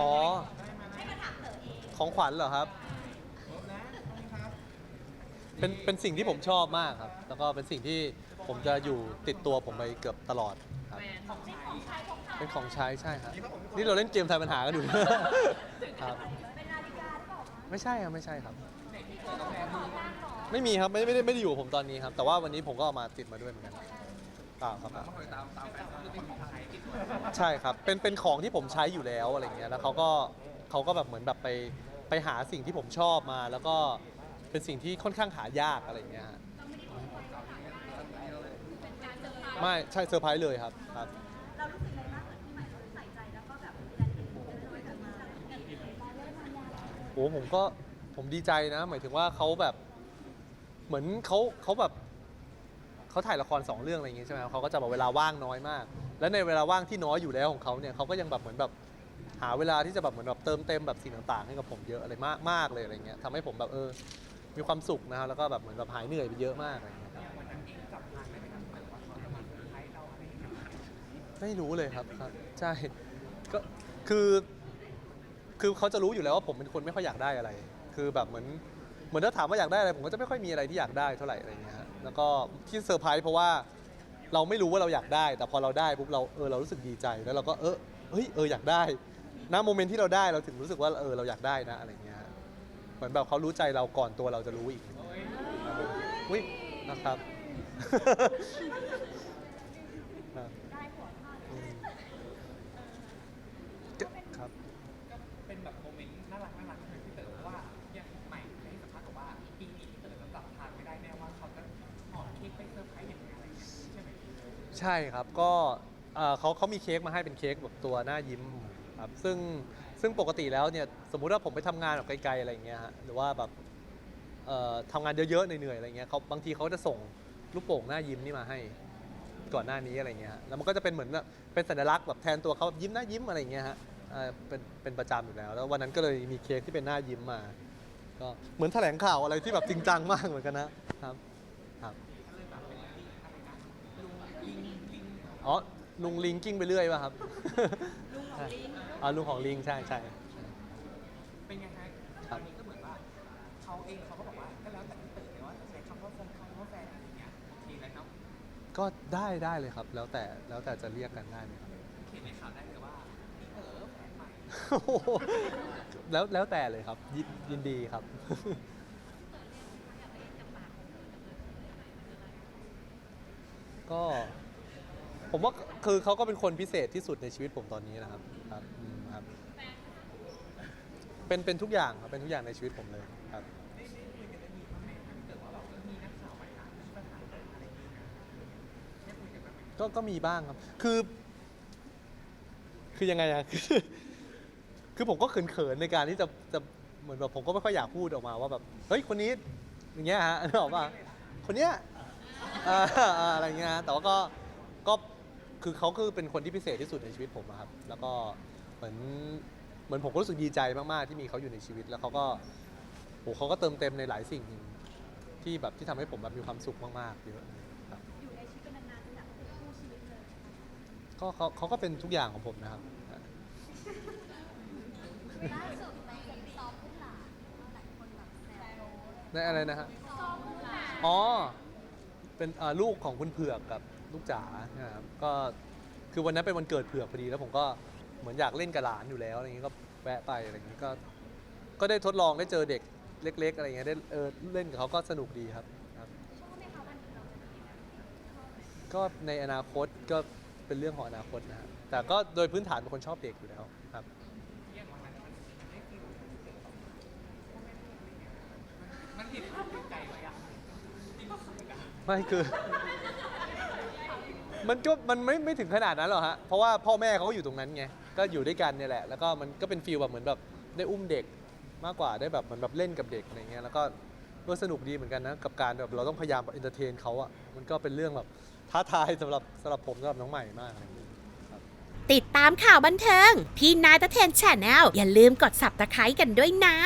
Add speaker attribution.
Speaker 1: อ๋อของขวัญเหรอครับ เป็นเป็นสิ่งที่ผมชอบมากครับ แล้วก็เป็นสิ่งที่ผมจะอยู่ติดตัวผมไปเกือบตลอดครับ เป็นของใช้ใช่ครับ นี่เราเล่นเกมทายปัญหากันอยู่ ครับไม่ใช่ครับไม่ใช่ครับไม่มีครับไม่ไม่ได้ไม่ได้อยู่กับผมตอนนี้ครับ แต่ว่าวันนี้ผมก็เอามาติดมาด้วยเหมือนกันเปล่า ครับเปล่า
Speaker 2: ตามตามแฟนคือเป็นของใช้ติดตัว
Speaker 1: ใช่ครับ เป็น เป็นของที่ผมใช้อยู่แล้วอะไรเงี้ย แล้วเขาก็เขาก็แบบเหมือนแบบไป ไปหาสิ่งที่ผมชอบมา แล้วก็เป็นสิ่งที่ค่อนข้างหายากอะไรเงี้ยฮะไม่ใช่เซอร์ไพรส์เลยครับ ครับ
Speaker 3: เรารู้สึกอะไรบ้างเหมือนที่ใหม่เขาใส่ใจแล้วก็แบบดูแลเด็กน้อยๆกันมา
Speaker 1: โอ้ผมก็ผมดีใจนะ หมายถึงว่าเขาแบบ เหมือนเขาเขาแบบ เขาถ่ายละครสองเรื่องอะไรอย่างงี้ใช่ไหมครับเขาก็จะแบบเวลาว่างน้อยมาก และในเวลาว่างที่น้อยอยู่แล้วของเขาเนี่ยเขาก็ยังแบบเหมือนแบบหาเวลาที่จะแบบเหมือนแบบเติมเต็มแบบสิ่งต่างๆ ให้กับผมเยอะอะไรมากมากเลยอะไรเงี้ยทำให้ผมแบบเออ มีความสุขนะครับแล้วก็แบบเหมือนแบบหายเหนื่อยไปเยอะมากอะไรเงี้ย
Speaker 2: ได้ไหมครับหมายว่าเขาจะมาเซอร์ไพรส์เราอะไรอย่างเงี้ย
Speaker 1: ไม่รู้เลยครับครับ ใช่ก็คือ คือเขาจะรู้อยู่แล้วว่าผมเป็นคนไม่ค่อยอยากได้อะไร คือแบบเหมือน เหมือนถ้าถามว่าอยากได้อะไรผมก็จะไม่ค่อยมีอะไรที่อยากได้เท่าไหร่อะไรเงี้ยฮะแล้วก็ที่เซอร์ไพรส์เพราะว่าเราไม่รู้ว่าเราอยากได้ แต่พอเราได้ปุ๊บเราเออเรารู้สึกดีใจแล้วเราก็เออเฮ้ยเอออยากได้ณโมเมนต์ที่เราได้เราถึงรู้สึกว่าเออเราอยากได้นะอะไรเงี้ยฮะเหมือนแบบเขารู้ใจเราก่อนตัวเราจะรู้อีกครับผมอุ้ยนะครับครับ
Speaker 2: ใช่
Speaker 1: ครับก็เอ่อเขาเขามีเค้กมาให้เป็นเค้กแบบตัวหน้ายิ้มครับซึ่งซึ่งปกติแล้วเนี่ยสมมุติว่าผมไปทำงานแบบไกลๆอะไรอย่างเงี้ยฮะหรือว่าแบบเอ่อทำงานเยอะๆเหนื่อยๆอะไรเงี้ยเขาบางทีเขาจะส่งลูกโป่งหน้ายิ้มนี่มาให้ ก่อนหน้านี้อะไรเงี้ยฮะแล้วมันก็จะเป็นเหมือนแบบเป็นสัญลักษณ์แบบแทนตัวเขาแบบยิ้มหน้ายิ้มอะไรเงี้ยฮะเอ่อเป็นเป็นประจำอยู่แล้ว แล้ววันนั้นก็เลยมีเค้กที่เป็นหน้ายิ้มมา ก็เหมือนแถลงข่าวอะไรที่แบบจริงจังมากเหมือนกันนะครับ ครับ
Speaker 2: ก็เลยแบบเป็น ลุงลิงลิง
Speaker 1: อ๋อลุงลิงกิ้งไปเรื่อยป่ะครับ
Speaker 3: ลุงของลิง
Speaker 1: อ๋อลุงของลิงใช่ใช่
Speaker 2: เป็นยังไง
Speaker 1: ครั
Speaker 2: วั
Speaker 1: บ
Speaker 2: นนี้ก็เหมือนว่าเขาเองเขาก็บอกว่าก็แล้วแต่พี่เต๋อเลยว่าจะใช้คำว่าแฟนคำว่าแฟนอะไรอย่างเงี้ยทีแล้วเนาะ
Speaker 1: ก็ได้ได้เลยครับ แล้วแต่แล้วแต่จะเรียกกันได้ไหมครับ
Speaker 2: เขียนในข่าวได้เลยว่าพี่เต๋อแฟนใหม่
Speaker 1: โอ้โหแล้วแล้วแต่เลยครับยินยินดีครับ ก็ ผมว่าคือเขาก็เป็นคนพิเศษที่สุดในชีวิตผมตอนนี้นะครับครับอืมครับ เป็นเป็นทุกอย่างครับเป็นทุกอย่างในชีวิตผมเลยครับ
Speaker 2: ก็ก็มีบ้าง
Speaker 1: ครับ คือ คือยังไงอะ คือคือผมก็เขินๆในการที่จะจะเหมือนแบบผมก็ไม่ค่อยอยากพูดออกมาว่าแบบเฮ้ยคนนี้อย่างเงี้ยฮะนึกออกป่ะคนเนี้ย อ่าอ่าอะไรเงี้ยฮะแต่ว่าก็ก็คือเขาคือเป็นคนที่พิเศษที่สุดในชีวิตผมอะครับ แล้วก็เหมือนเหมือนผมก็รู้สึกดีใจมากๆที่มีเขาอยู่ในชีวิต แล้วเขาก็โหเขาก็เติมเต็มในหลายสิ่งที่แบบที่ทำให้ผมแบบมีความสุขมากๆเยอะครับ
Speaker 3: อยู่ในชีวิตเป็นนานๆอยากเป็นคู่ชีวิตเลย
Speaker 1: ก็เขาเขาก็เป็นทุกอย่างของผมนะครับ
Speaker 3: ล่าสุดไปซ้อมขึ้นหลานหลายคนแบบแซว
Speaker 1: ในอะไรนะฮะ
Speaker 3: ซ้อมขึ้นหลาน
Speaker 1: อ๋อ เป็นเอ่อลูกของคุณเผือกกับลูกจ๋านะครับก็คือวันนั้นเป็นวันเกิดเผือกพอดีแล้วผมก็เหมือนอยากเล่นกับหลานอยู่แล้วอะไรอย่างงี้ก็แวะไปอะไรอย่างงี้ก็ ก็ได้ทดลองได้เจอเด็กเล็ก ๆ อะไรอย่างเงี้ยได้เออเล่นกับเขาก็สนุกดีครับครับ
Speaker 3: ชอบไหมคะวันหนึงเราจะมีแบบชอบไหม
Speaker 1: ก็ในอนาคตก็เป็นเรื่องของอนาคตนะฮะแต่ก็โดยพื้นฐานเป็นคนชอบเด็กอยู่แล้วครับ
Speaker 2: อย่างวันนั้นมันมันได้ฟีลที่พี่เต๋อแบบพ่อแม่พูดอะไรเงี้ยมันเห็นภาพในใจไว้อะจริงๆอะ
Speaker 1: ไม่คือ มันก็มันไม่ไม่ถึงขนาดนั้นหรอกฮะ เพราะว่าพ่อแม่เขาก็อยู่ตรงนั้นไง ก็อยู่ด้วยกันเนี่ยแหละ แล้วก็มันก็เป็นฟีลแบบเหมือนแบบได้อุ้มเด็กมากกว่าได้แบบเหมือนแบบเล่นกับเด็กอะไรเงี้ย แล้วก็ก็สนุกดีเหมือนกันนะกับการแบบเราต้องพยายามแบบเอนเตอร์เทนเขาอะมันก็เป็นเรื่องแบบท้าทายสำหรับสำหรับผมสำหรับน้องใหม่มากอะไรอย่างเงี้ย
Speaker 4: ติดตามข่าวบันเทิงที่นายตะเทนแชนแนลอย่าลืมกด subscribe กันด้วยนะ